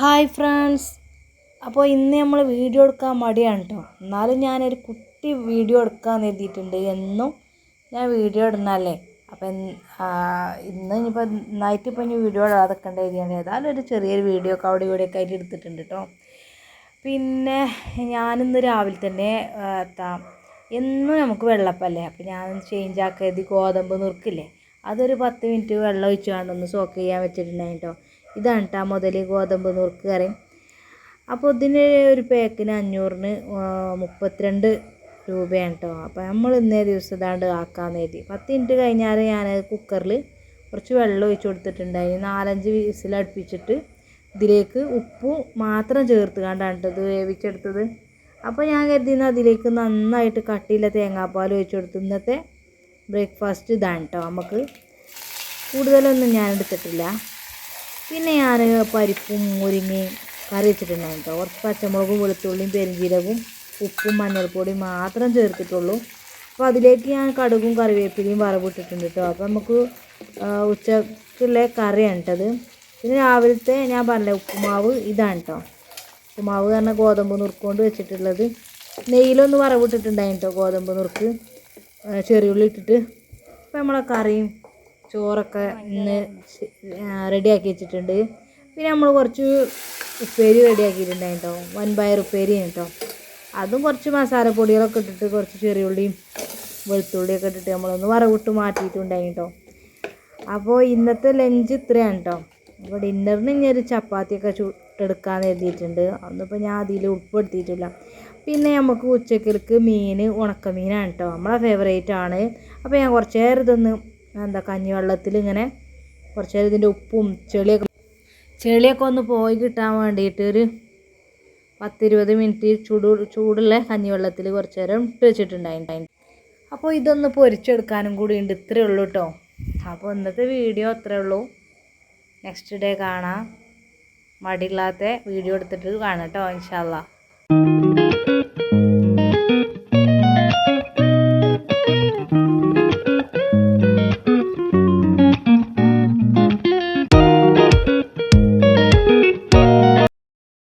Hi friends. അപ്പോൾ ഇന്ന് നമ്മൾ വീഡിയോ എടുക്കാൻ മടിയാണ് കേട്ടോ എന്നാലും ഞാനൊരു കുട്ടി വീഡിയോ എടുക്കാൻ എഴുതിയിട്ടുണ്ട്. എന്നും ഞാൻ വീഡിയോ ഇടുന്നല്ലേ അപ്പം ഇന്ന് ഇനിയിപ്പോൾ നൈറ്റ് ഇപ്പോൾ ഇനി വീഡിയോ ഇടാതെ കണ്ട് എഴുതിയാണ് ഏതായാലും ഒരു ചെറിയൊരു വീഡിയോ ഒക്കെ അവിടെ ഇവിടെ ഒക്കെ ആയിട്ട് എടുത്തിട്ടുണ്ട് കേട്ടോ പിന്നെ ഞാനിന്ന് രാവിലെ തന്നെ എത്താം എന്നും നമുക്ക് വെള്ളപ്പല്ലേ? അപ്പോൾ ഞാൻ ചേഞ്ച് ആക്കിയത് ഗോതമ്പ് നുറുക്കില്ലേ? അതൊരു പത്ത് മിനിറ്റ് വെള്ളം ഒഴിച്ച് ഒന്ന് സോക്ക് ചെയ്യാൻ വെച്ചിട്ടുണ്ടായി കേട്ടോ ഇതാണ് കേട്ടോ മുതൽ ഗോതമ്പ് നുറുക്ക് കറി. അപ്പോൾ ഇതിന് ഒരു പാക്കിന് അഞ്ഞൂറിന് മുപ്പത്തിരണ്ട് രൂപയാണ് കേട്ടോ അപ്പോൾ നമ്മൾ ഇന്നേ ദിവസം ഇതാണ്ട് ആക്കാമെന്ന് കരുതി. പത്ത് മിനിറ്റ് കഴിഞ്ഞാൽ ഞാൻ കുക്കറിൽ കുറച്ച് വെള്ളം ഒഴിച്ച് കൊടുത്തിട്ടുണ്ടായി നാലഞ്ച് വിസിൽ അടുപ്പിച്ചിട്ട് ഇതിലേക്ക് ഉപ്പ് മാത്രം ചേർത്ത് കണ്ടാണ് ഇത് വേവിച്ചെടുത്തത്. അപ്പോൾ ഞാൻ കരുതിന്ന് അതിലേക്ക് നന്നായിട്ട് കട്ടിയില്ല തേങ്ങാപ്പാൽ ഒഴിച്ച് കൊടുത്തു. ഇന്നത്തെ ബ്രേക്ക്ഫാസ്റ്റ് ഇതാണ് കേട്ടോ നമുക്ക് കൂടുതലൊന്നും ഞാൻ എടുത്തിട്ടില്ല. പിന്നെ ഞാൻ പരിപ്പും മുരിങ്ങയും കറി വെച്ചിട്ടുണ്ടായിരുന്നു കേട്ടോ കുറച്ച് പച്ചമുളകും വെളുത്തുള്ളിയും പെരുംജീരകവും ഉപ്പും മഞ്ഞൾപ്പൊടിയും മാത്രം ചേർത്തിട്ടുള്ളൂ. അപ്പോൾ അതിലേക്ക് ഞാൻ കടുകും കറിവേപ്പിലയും വറവിട്ടിട്ടുണ്ട് കേട്ടോ അപ്പോൾ നമുക്ക് ഉച്ചക്കുള്ള കറിയാണ് കേട്ടത് പിന്നെ രാവിലത്തെ ഞാൻ പറഞ്ഞ ഉപ്പുമാവ് ഇതാണ് കേട്ടോ ഉപ്പുമാവ് കാരണം ഗോതമ്പ് നുറുക്കൊണ്ട് വെച്ചിട്ടുള്ളത്. നെയ്യിലൊന്ന് വറവിട്ടിട്ടുണ്ടായിരുന്നു കേട്ടോ ഗോതമ്പ് നുറുക്ക്. ചെറിയുള്ളി ഇട്ടിട്ട് ഇപ്പം നമ്മളെ കറിയും ചോറൊക്കെ ഇന്ന് റെഡിയാക്കി വെച്ചിട്ടുണ്ട്. പിന്നെ നമ്മൾ കുറച്ച് ഉപ്പേരി റെഡി കേട്ടോ വൻപയർ ഉപ്പേരി കേട്ടോ അതും കുറച്ച് മസാലപ്പൊടികളൊക്കെ ഇട്ടിട്ട് കുറച്ച് ചെറിയുള്ളിയും വെളുത്തുള്ളിയൊക്കെ ഇട്ടിട്ട് നമ്മളൊന്ന് വറവിട്ട് മാറ്റിയിട്ടുണ്ടായി കേട്ടോ അപ്പോൾ ഇന്നത്തെ ലഞ്ച് ഇത്രയാണ് കേട്ടോ അപ്പോൾ ഡിന്നറിന് ഇനി ഒരു ചപ്പാത്തിയൊക്കെ ചുട്ടെടുക്കാമെന്ന് എഴുതിയിട്ടുണ്ട് അതൊന്നിപ്പോൾ ഞാൻ അതിൽ ഉൾപ്പെടുത്തിയിട്ടില്ല. പിന്നെ നമുക്ക് ഉച്ചക്കലേക്ക് മീൻ ഉണക്കമീനാണ് കേട്ടോ നമ്മളെ ഫേവറേറ്റ് ആണ്. അപ്പോൾ ഞാൻ കുറച്ച് നേരം ഇതൊന്ന് എന്താ കഞ്ഞിവെള്ളത്തിൽ ഇങ്ങനെ കുറച്ച് നേരം ഇതിന്റെ ഉപ്പും ചെളിയൊക്കെ ചെളിയൊക്കെ ഒന്ന് പോയി കിട്ടാൻ വേണ്ടിയിട്ട് ഒരു പത്തിരുപത് മിനിറ്റ് ചൂട് ചൂടുള്ള കഞ്ഞിവെള്ളത്തിൽ കുറച്ച് നേരം ഇട്ട് വെച്ചിട്ടുണ്ടായി അപ്പോൾ ഇതൊന്ന് പൊരിച്ചെടുക്കാനും കൂടി ഉണ്ട്. ഇത്രയേ ഉള്ളൂ കേട്ടോ അപ്പോൾ ഇന്നത്തെ വീഡിയോ അത്രയേ ഉള്ളൂ. നെക്സ്റ്റ് ഡേ കാണാം. മടിയില്ലാത്ത വീഡിയോ എടുത്തിട്ട് കാണാം കേട്ടോ ഇൻഷാല്ലാ